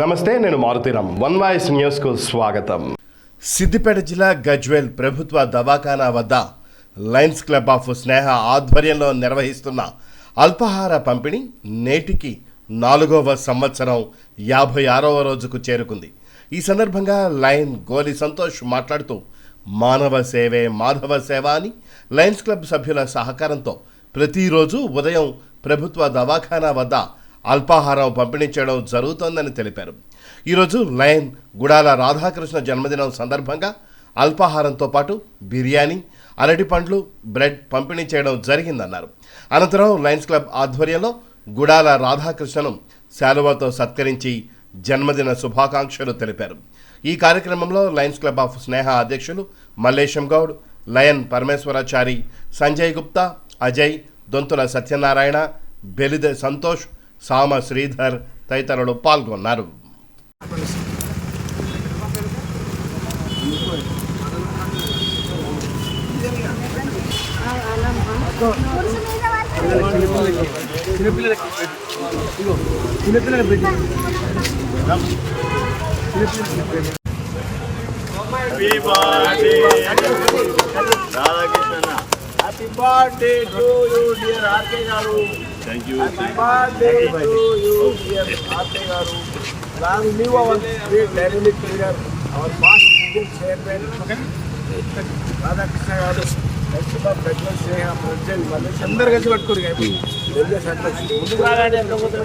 నమస్తే నేను Maruthi Ram one voice న్యూస్కు స్వాగతం. సిద్దిపేట జిల్లా గజ్వేల్ ప్రభుత్వ దవాఖానా వద్ద లయన్స్ క్లబ్ ఆఫ్ స్నేహ ఆధ్వర్యంలో నిర్వహిస్తున్న అల్పాహార పంపిణీ నేటికి నాలుగవ సంవత్సరం యాభై ఆరవ రోజుకు చేరుకుంది. ఈ సందర్భంగా లయన్ గోలి సంతోష్ మాట్లాడుతూ మానవ సేవే మాధవ సేవ అని లయన్స్ క్లబ్ సభ్యుల సహకారంతో ప్రతిరోజు ఉదయం ప్రభుత్వ దవాఖానా వద్ద అల్పాహారం పంపిణీ చేయడం జరుగుతోందని తెలిపారు. ఈరోజు లయన్ గుడాల రాధాకృష్ణ జన్మదినం సందర్భంగా అల్పాహారంతో పాటు బిర్యానీ అరటి పండ్లు బ్రెడ్ పంపిణీ చేయడం జరిగిందన్నారు. అనంతరం లయన్స్ క్లబ్ ఆధ్వర్యంలో గుడాల రాధాకృష్ణను శాలువాతో సత్కరించి జన్మదిన శుభాకాంక్షలు తెలిపారు. ఈ కార్యక్రమంలో లయన్స్ క్లబ్ ఆఫ్ స్నేహ అధ్యక్షులు మల్లేశం గౌడ్ లయన్ పరమేశ్వరాచారి సంజయ్ గుప్తా అజయ్ దొంతుల సత్యనారాయణ బెలిద సంతోష్ సామ శ్రీధర్ తదితరులు పాల్గొన్నారు. Happy birthday to you dear R K garu. Thank you long live our great dynamic leader our past Indian chairman Radhakrishna garu principal Prajwal Sneha president Mallesh అందరు కలిసి పట్టుకోరు ముందుకు రాగానే ముందుకు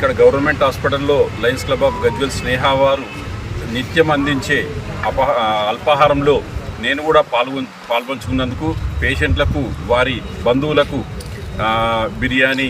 ఇక్కడ గవర్నమెంట్ హాస్పిటల్లో lions club of Gajwel Sneha వారు నిత్యం అందించే అపహ అల్పాహారంలో నేను కూడా పాల్గొ పాల్పంచుకున్నందుకు పేషెంట్లకు వారి బంధువులకు బిర్యానీ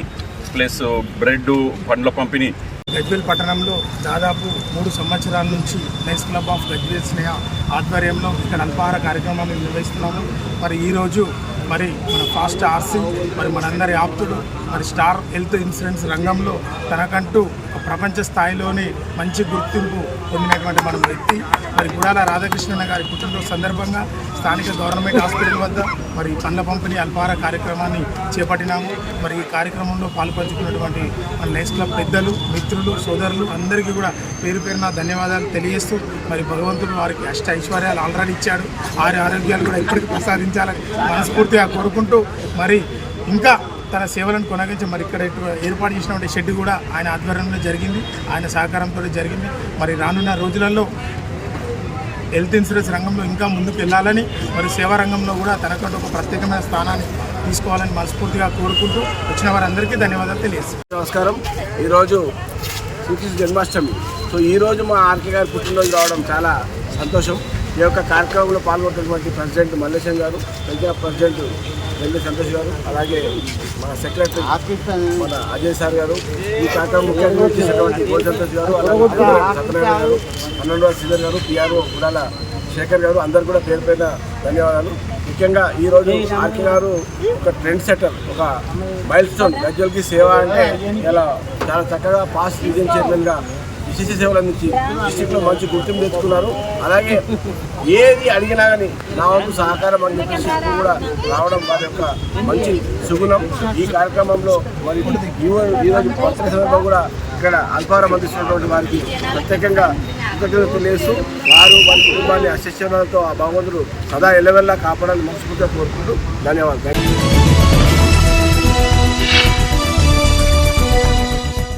ప్లస్ బ్రెడ్ పండ్ల పంపిణీ. గజ్వేల్ పట్టణంలో దాదాపు మూడు సంవత్సరాల నుంచి lions club of Gajwel Sneha ఆధ్వర్యంలో ఇక్కడ అల్పాహార కార్యక్రమాన్ని నిర్వహిస్తున్నాము. మరి ఈరోజు మరి మన ఫాస్ట్ ఆర్సీ మరి మనందరి ఆప్తుడు మరి స్టార్ హెల్త్ ఇన్సూరెన్స్ రంగంలో తనకంటూ ప్రపంచ స్థాయిలోనే మంచి గుర్తింపు పొందినటువంటి మన వ్యక్తి. మరి గుడాల రాధాకృష్ణన్న గారి పుట్టినరోజు సందర్భంగా స్థానిక గవర్నమెంట్ హాస్పిటల్ వద్ద మరి పండ్ల పంపిణీ అల్పార కార్యక్రమాన్ని చేపట్టినాము. మరి ఈ కార్యక్రమంలో పాల్పంచుకున్నటువంటి మన లైఫ్ క్లబ్ పెద్దలు మిత్రులు సోదరులు అందరికీ కూడా పేరు పేరున ధన్యవాదాలు తెలియజేస్తూ మరి భగవంతుడు వారికి అష్ట ఐశ్వర్యాలు ఆల్రెడీ ఇచ్చాడు. వారి ఆరోగ్యాలు కూడా ఇప్పటికీ ప్రసాదించాలని మనస్ఫూర్తిగా కోరుకుంటూ మరి ఇంకా తన సేవలను కొనగించి మరి ఇక్కడ ఏర్పాటు చేసినటువంటి షెడ్ కూడా ఆయన ఆధ్వర్యంలో జరిగింది. ఆయన సహకారంతో జరిగింది. మరి రానున్న రోజులలో హెల్త్ ఇన్సూరెన్స్ రంగంలో ఇంకా ముందుకు వెళ్ళాలని మరి సేవా రంగంలో కూడా తనకంటూ ఒక ప్రత్యేకమైన స్థానాన్ని తీసుకోవాలని మనస్ఫూర్తిగా కోరుకుంటూ వచ్చిన వారందరికీ ధన్యవాదాలు తెలియజేస్తాను నమస్కారం. ఈరోజు శ్రీకృష్ణ జన్మాష్టమి. సో ఈరోజు మా ఆర్కే గారు పుట్టినరోజు రావడం చాలా సంతోషం. ఈ యొక్క కార్యక్రమంలో పాల్గొన్నటువంటి ప్రెసిడెంట్ మల్లేశం గారు పెద్ద ప్రెసిడెంట్ వెల్లి సంతోష్ గారు అలాగే మన సెక్రటరీ మన అజయ్ సార్ గారు ఈ కార్యక్రమం ముఖ్యంగా చేసినటువంటి గోల్ సంతోష్ గారు అలాగే సత్యనారాయణ గారు పన్నెండవ శ్రీధర్ గారు పిఆర్ఓ గుడాల శేఖర్ గారు అందరు కూడా పేరు పైన ధన్యవాదాలు. ముఖ్యంగా ఈరోజు ఆర్కే గారు ఒక ట్రెండ్ సెటర్ ఒక మైల్ స్టోన్ ప్రజలకి సేవ అంటే ఇలా చాలా చక్కగా పాస్ రీజన్ చైర్మన్గా విశేష సేవలు అందించి డిస్టిక్లో మంచి గుర్తింపు తెచ్చుకున్నారు. అలాగే ఏది అడిగినా కానీ నా వంతు సహకారం అని చెప్పేసి కూడా రావడం వారి యొక్క మంచి సుగుణం. ఈ కార్యక్రమంలో మరి ఈరోజు బర్త్డే సందర్భంగా కూడా ఇక్కడ అల్పాహారం అందిస్తున్నటువంటి వారికి ప్రత్యేకంగా కృతజ్ఞతలు తెలియజేస్తూ వారు వారి కుటుంబాన్ని అశిక్షణలతో ఆ భగవంతుడు సదా ఎల్లవెల్లా కాపాడాలని మనస్ఫూర్తిగా కోరుకుంటూ ధన్యవాదాలు.